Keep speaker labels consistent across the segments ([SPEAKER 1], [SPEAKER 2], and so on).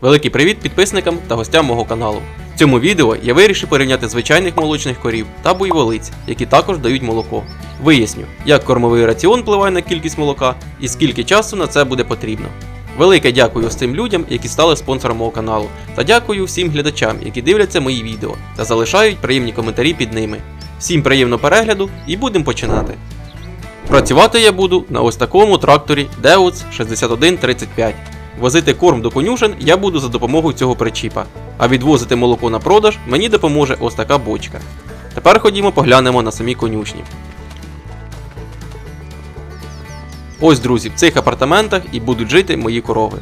[SPEAKER 1] Великий привіт підписникам та гостям мого каналу. В цьому відео я вирішив порівняти звичайних молочних корів та буйволиць, які також дають молоко. Виясню, як кормовий раціон впливає на кількість молока і скільки часу на це буде потрібно. Велике дякую тим людям, які стали спонсором мого каналу, та дякую всім глядачам, які дивляться мої відео та залишають приємні коментарі під ними. Всім приємного перегляду і будемо починати. Працювати я буду на ось такому тракторі Deutz 6135. Возити корм до конюшен я буду за допомогою цього причіпа, а відвозити молоко на продаж мені допоможе ось така бочка. Тепер ходімо поглянемо на самі конюшні. Ось, друзі, в цих апартаментах і будуть жити мої корови.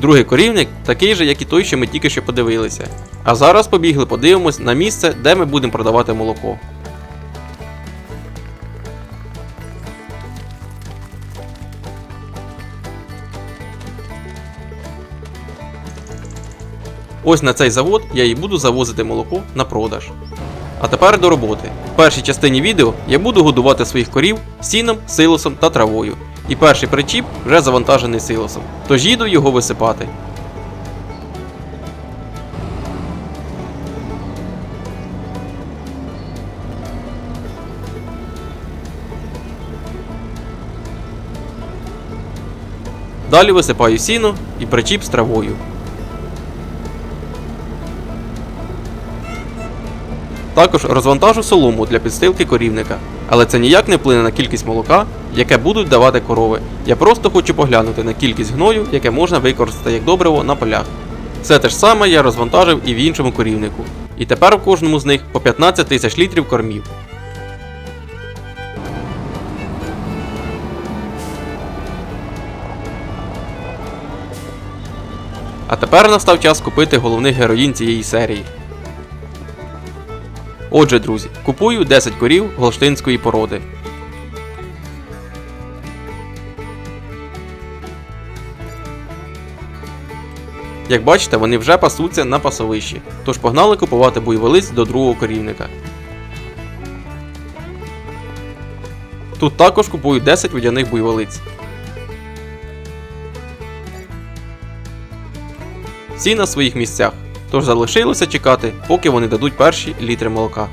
[SPEAKER 1] Другий корівник такий же, як і той, що ми тільки що подивилися. А зараз побігли подивимось на місце, де ми будемо продавати молоко. Ось на цей завод я і буду завозити молоко на продаж. А тепер до роботи. В першій частині відео я буду годувати своїх корів сіном, силосом та травою. І перший причіп вже завантажений силосом, тож їду його висипати. Далі висипаю сіно і причіп з травою. Також розвантажу солому для підстилки корівника, але це ніяк не вплине на кількість молока, яке будуть давати корови. Я просто хочу поглянути на кількість гною, яке можна використати як добриво на полях. Все те ж саме я розвантажив і в іншому корівнику. І тепер в кожному з них по 15 тисяч літрів кормів. А тепер настав час купити головних героїнь цієї серії. Отже, друзі, купую 10 корів голштинської породи. Як бачите, вони вже пасуться на пасовищі, тож погнали купувати буйволиць до другого корівника. Тут також купую 10 водяних буйволиць. Всі на своїх місцях, тож залишилося чекати, поки вони дадуть перші літри молока.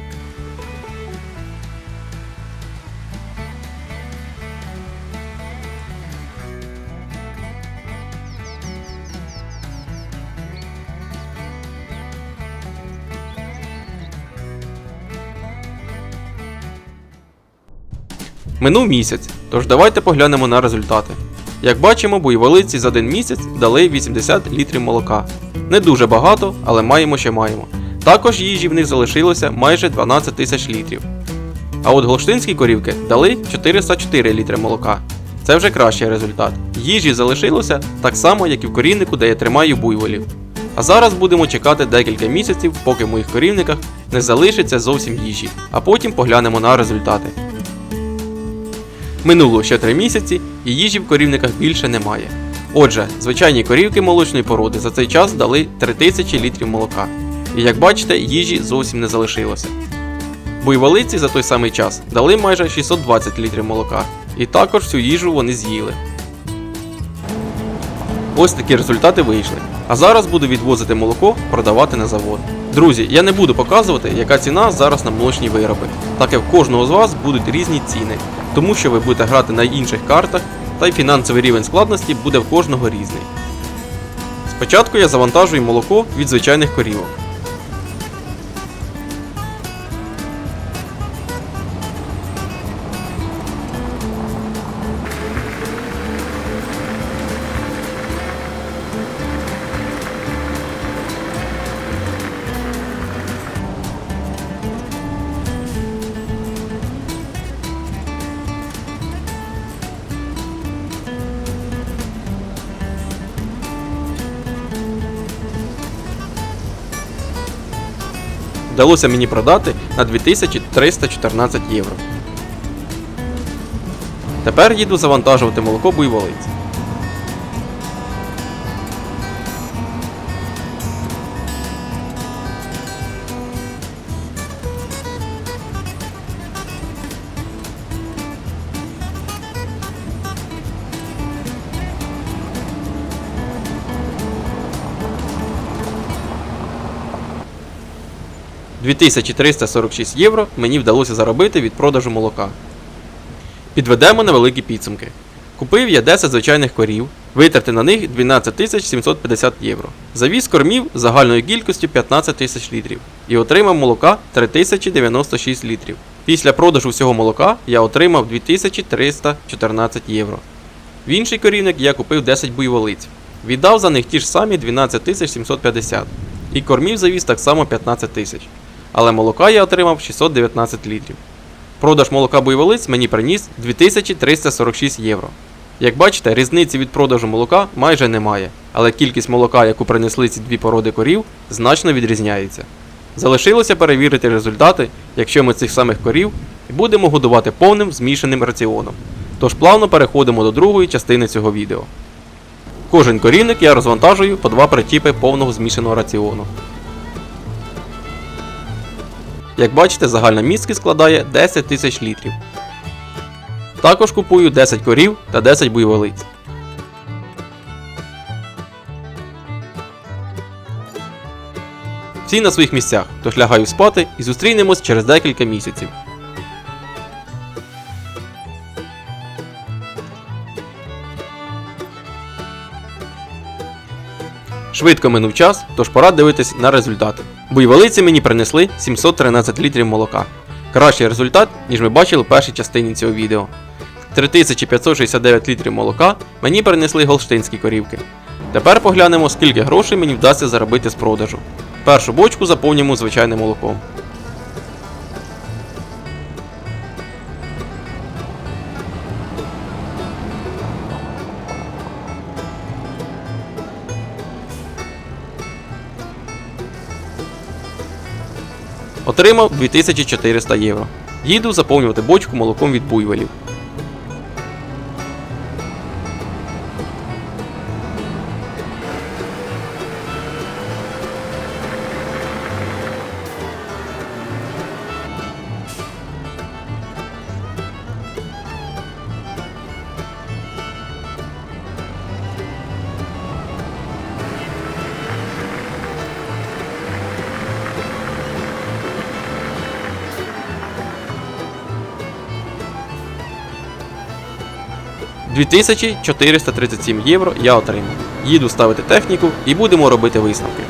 [SPEAKER 1] Минув місяць, тож давайте поглянемо на результати. Як бачимо, буйволиці за один місяць дали 80 літрів молока. Не дуже багато, але маємо, що маємо. Також їжі в них залишилося майже 12 тисяч літрів. А от голштинські корівки дали 404 літри молока. Це вже кращий результат. Їжі залишилося так само, як і в корівнику, де я тримаю буйволів. А зараз будемо чекати декілька місяців, поки в моїх корівниках не залишиться зовсім їжі, а потім поглянемо на результати. Минуло ще 3 місяці і їжі в корівниках більше немає. Отже, звичайні корівки молочної породи за цей час дали 3000 літрів молока. І як бачите, їжі зовсім не залишилося. Буйволиці за той самий час дали майже 620 літрів молока, і також всю їжу вони з'їли. Ось такі результати вийшли. А зараз буду відвозити молоко, продавати на завод. Друзі, я не буду показувати, яка ціна зараз на молочні вироби, так як в кожного з вас будуть різні ціни, тому що ви будете грати на інших картах, та й фінансовий рівень складності буде в кожного різний. Спочатку я завантажую молоко від звичайних корівок. Вдалося мені продати на 2314 євро. Тепер їду завантажувати молоко буйволиць. 2346 євро мені вдалося заробити від продажу молока. Підведемо невеликі підсумки. Купив я 10 звичайних корів, витрати на них 12 750 євро. Завіз кормів загальною кількістю 15 тисяч літрів і отримав молока 3096 літрів. Після продажу всього молока я отримав 2314 євро. В інший корівник я купив 10 буйволиць. Віддав за них ті ж самі 12 750 і кормів завіз так само 15 тисяч. Але молока я отримав 619 літрів. Продаж молока буйволиць мені приніс 2346 євро. Як бачите, різниці від продажу молока майже немає, але кількість молока, яку принесли ці дві породи корів, значно відрізняється. Залишилося перевірити результати, якщо ми цих самих корів будемо годувати повним змішаним раціоном. Тож плавно переходимо до другої частини цього відео. Кожен корівник я розвантажую по два притіпи повного змішаного раціону. Як бачите, загальна містки складає 10 тисяч літрів. Також купую 10 корів та 10 буйволиць. Всі на своїх місцях, тож лягаю спати і зустрінемось через декілька місяців. Швидко минув час, тож пора дивитись на результати. Буйволиці мені принесли 713 літрів молока. Кращий результат, ніж ми бачили в першій частині цього відео. 3569 літрів молока мені принесли голштинські корівки. Тепер поглянемо, скільки грошей мені вдасться заробити з продажу. Першу бочку заповнюємо звичайним молоком. Отримав 2400 євро. Їду заповнювати бочку молоком від буйволів. – 2437 євро я отримав. Їду ставити техніку і будемо робити висновки.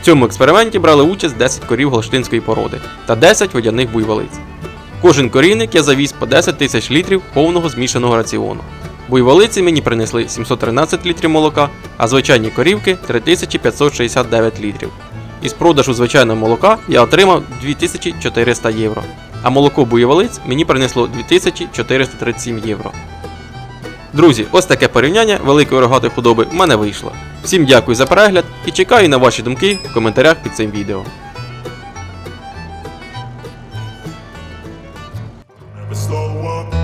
[SPEAKER 1] В цьому експерименті брали участь 10 корів голштинської породи та 10 водяних буйволиць. Кожен корівник я завіз по 10 тисяч літрів повного змішаного раціону. Буйволиці мені принесли 713 літрів молока, а звичайні корівки 3569 літрів. Із продажу звичайного молока я отримав 2400 євро, а молоко буйволиць мені принесло 2437 євро. Друзі, ось таке порівняння великої рогатої худоби в мене вийшло. Всім дякую за перегляд і чекаю на ваші думки в коментарях під цим відео.
[SPEAKER 2] Slow up,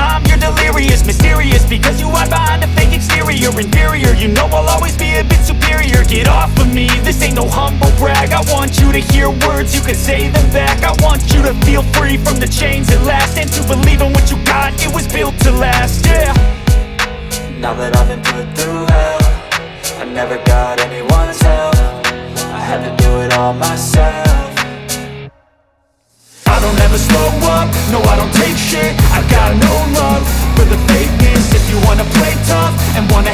[SPEAKER 3] can say them back. I want you to feel free from the chains at last. And to believe in what you got, it was built to last, yeah. Now that I've been put through hell I never got anyone's help. I had to do it all myself. I don't ever slow up, no I don't take shit. I got no love for the fakeness. If you wanna play tough and wanna